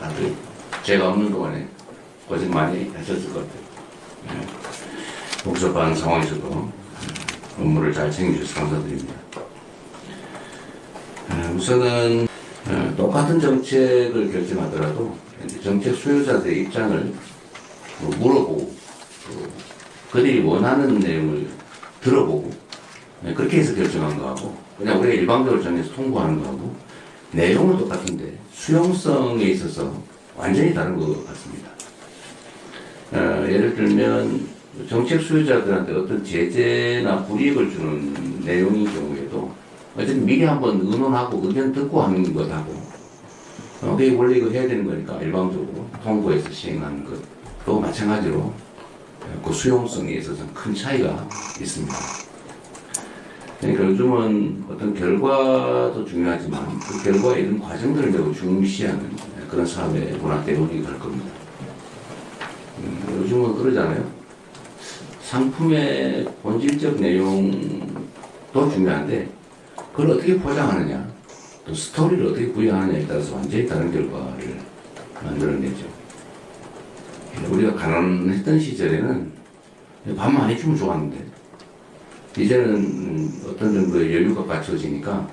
다들 제가 없는 동안에 고생 많이 하셨을 것 같아요. 네. 복잡한 상황에서도 음, 업무를 잘 챙겨주셔서 감사드립니다. 어, 우선은 어, 똑같은 정책을 결정하더라도 정책 수요자들의 입장을 뭐 물어보고 또 그들이 원하는 내용을 들어보고 네, 그렇게 해서 결정한 거하고 그냥 우리가 일방적으로 정해서 통보하는 거하고 내용은 똑같은데 수용성에 있어서 완전히 다른 것 같습니다. 어, 예를 들면 정책 수요자들한테 어떤 제재나 불이익을 주는 내용인 경우에도 어쨌든 미리 한번 의논하고 의견 듣고 하는 것하고 어, 그게 원래 이거 해야 되는 거니까 일방적으로 통보해서 시행하는 것도 마찬가지로 어, 그 수용성에 있어서는 큰 차이가 있습니다. 그러니까 요즘은 어떤 결과도 중요하지만 그 결과에 이런 과정들을 매우 중시하는 그런 사회의 문화 때문이 갈 겁니다. 음, 요즘은 그러잖아요. 상품의 본질적 내용도 중요한데 그걸 어떻게 포장하느냐 또 스토리를 어떻게 구현하느냐에 따라서 완전히 다른 결과를 만들어내죠. 우리가 가난했던 시절에는 밥 많이 주면 좋았는데 이제는 음, 어떤 정도의 여유가 갖춰지니까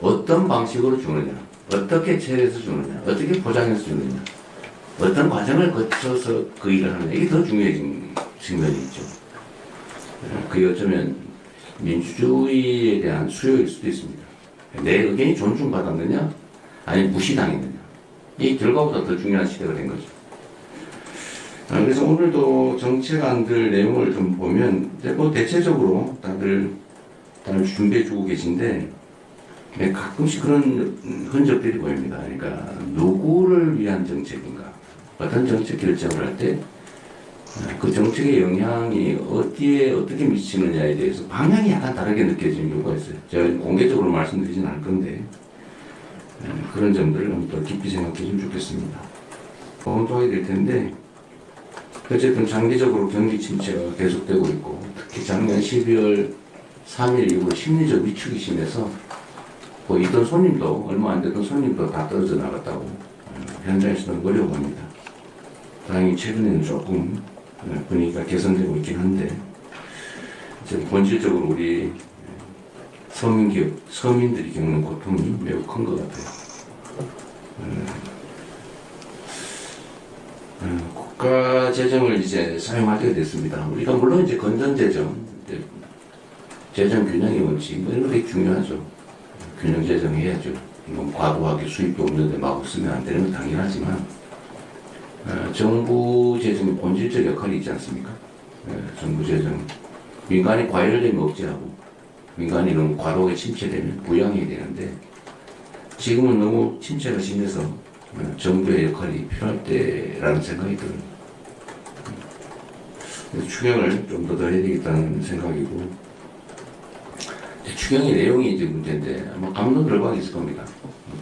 어떤 방식으로 주느냐, 어떻게 처리해서 주느냐, 어떻게 포장해서 주느냐, 어떤 과정을 거쳐서 그 일을 하느냐, 이게 더 중요해진 측면이 있죠. 어, 그게 어쩌면 민주주의에 대한 수요일 수도 있습니다. 내 의견이 존중받았느냐, 아니면 무시당했느냐. 이 결과보다 더 중요한 시대가 된 거죠. 아, 그래서 오늘도 정책안들 내용을 좀 보면 뭐 대체적으로 다들 다들 준비해 주고 계신데 네, 가끔씩 그런 흔적들이 보입니다. 그러니까 누구를 위한 정책인가? 어떤 정책 결정을 할 때 그 정책의 영향이 어디에 어떻게 미치느냐에 대해서 방향이 약간 다르게 느껴지는 경우가 있어요. 제가 공개적으로 말씀드리진 않을 건데 네, 그런 점들을 한번 더 깊이 생각해 주면 좋겠습니다. 검토하게 될 텐데 어쨌든 장기적으로 경기 침체가 계속되고 있고 특히 작년 12월 3일 이후 심리적 위축이 심해서 뭐 있던 손님도 얼마 안 되던 손님도 다 떨어져 나갔다고 어, 현장에서는 어려워 합니다. 다행히 최근에는 조금 어, 분위기가 개선되고 있긴 한데 이제 본질적으로 우리 서민 기업, 서민들이 겪는 고통이 매우 큰 것 같아요. 어, 국가 재정을 이제 사용하게 됐습니다. 우리가 물론 이제 건전 재정, 재정 균형의 원칙 뭐 이런 거 되게 중요하죠. 균형 재정해야죠. 뭐 과도하게 수입이 없는데 막 쓰면 안 되는 건 당연하지만 어, 정부 재정의 본질적 역할이 있지 않습니까? 어, 정부 재정 민간이 과열되면 억제하고 민간이 너무 과도하게 침체되면 부양해야 되는데 지금은 너무 침체가 심해서 어, 정부의 역할이 필요할 때라는 생각이 들어요. 그래서 추경을 좀더더 해야 되겠다는 생각이고 추경의 내용이 이제 문제인데 아마 감론 결과가 있을 겁니다.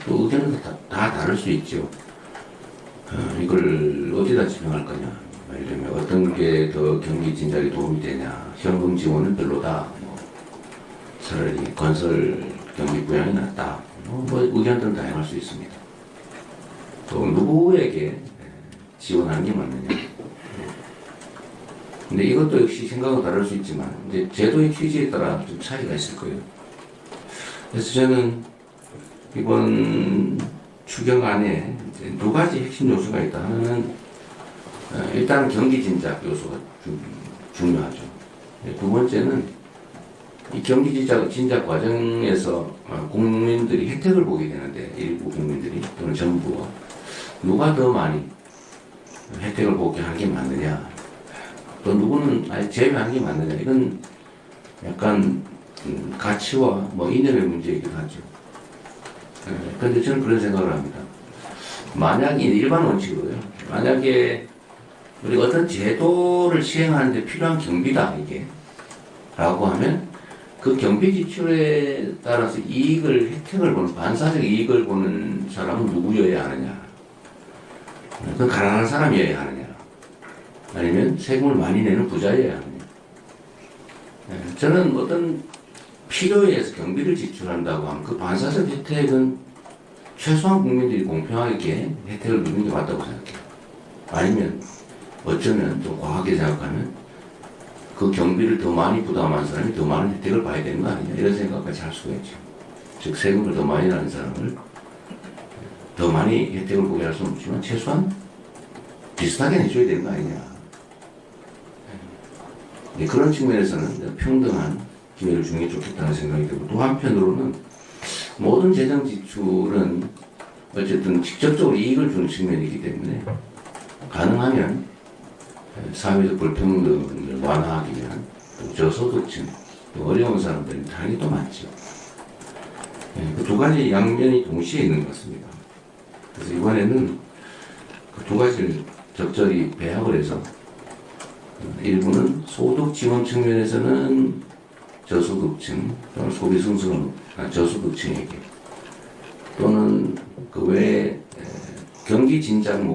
또 의견은 다, 다 다를 수 있죠. 어, 이걸 어디다 집행할 거냐. 예를 들면 어떤 게 더 경기 진작에 도움이 되냐. 현금 지원은 별로다. 뭐 차라리 건설 경기 부양이 낫다. 뭐, 뭐 의견들은 다양할 수 있습니다. 또 누구에게 지원하는 게 맞느냐. 근데 이것도 역시 생각은 다를 수 있지만 이제 제도의 취지에 따라 좀 차이가 있을 거예요. 그래서 저는 이번 추경 안에 이제 두 가지 핵심 요소가 있다. 하나는 어, 일단 경기 진작 요소가 중, 중요하죠. 네, 두 번째는 이 경기 진작, 진작 과정에서 어, 국민들이 혜택을 보게 되는데 일부 국민들이 또는 정부가 누가 더 많이 혜택을 보게 하는 게 맞느냐 또 누구는 아예 제외하는 게 맞느냐 이건 약간 음, 가치와 뭐 이념의 문제이기도 하죠. 그런데 저는 그런 생각을 합니다. 만약에 일반 원칙으로요. 만약에 우리가 어떤 제도를 시행하는데 필요한 경비다 이게 라고 하면 그 경비 지출에 따라서 이익을 혜택을 보는 반사적 이익을 보는 사람은 누구여야 하느냐? 그 가난한 사람이어야 하느냐? 아니면 세금을 많이 내는 부자여야 하느냐? 네, 저는 어떤 필요에 의해서 경비를 지출한다고 하면 그 반사적 혜택은 최소한 국민들이 공평하게 혜택을 누리는 게 맞다고 생각해요. 아니면 어쩌면 좀 과하게 생각하면 그 경비를 더 많이 부담한 사람이 더 많은 혜택을 봐야 되는 거 아니냐 이런 생각까지 할 수가 있죠. 즉 세금을 더 많이 내는 사람을 더 많이 혜택을 보게 할 수는 없지만 최소한 비슷하게 내줘야 되는 거 아니냐. 네, 그런 측면에서는 평등한 기회를 주는 게 좋겠다는 생각이 들고 또 한편으로는 모든 재정 지출은 어쨌든 직접적으로 이익을 주는 측면이기 때문에 가능하면 사회적 불평등을 완화하기 위한 또 저소득층 또 어려운 사람들이 당연히 또 많죠. 그 두 가지 양면이 동시에 있는 것 같습니다. 그래서 이번에는 그 두 가지를 적절히 배합을 해서 일부는 소득 지원 측면에서는 저소득층 또는 소비 성수가 높은 저소득층에게 또는 그 외에 에, 경기 진작 목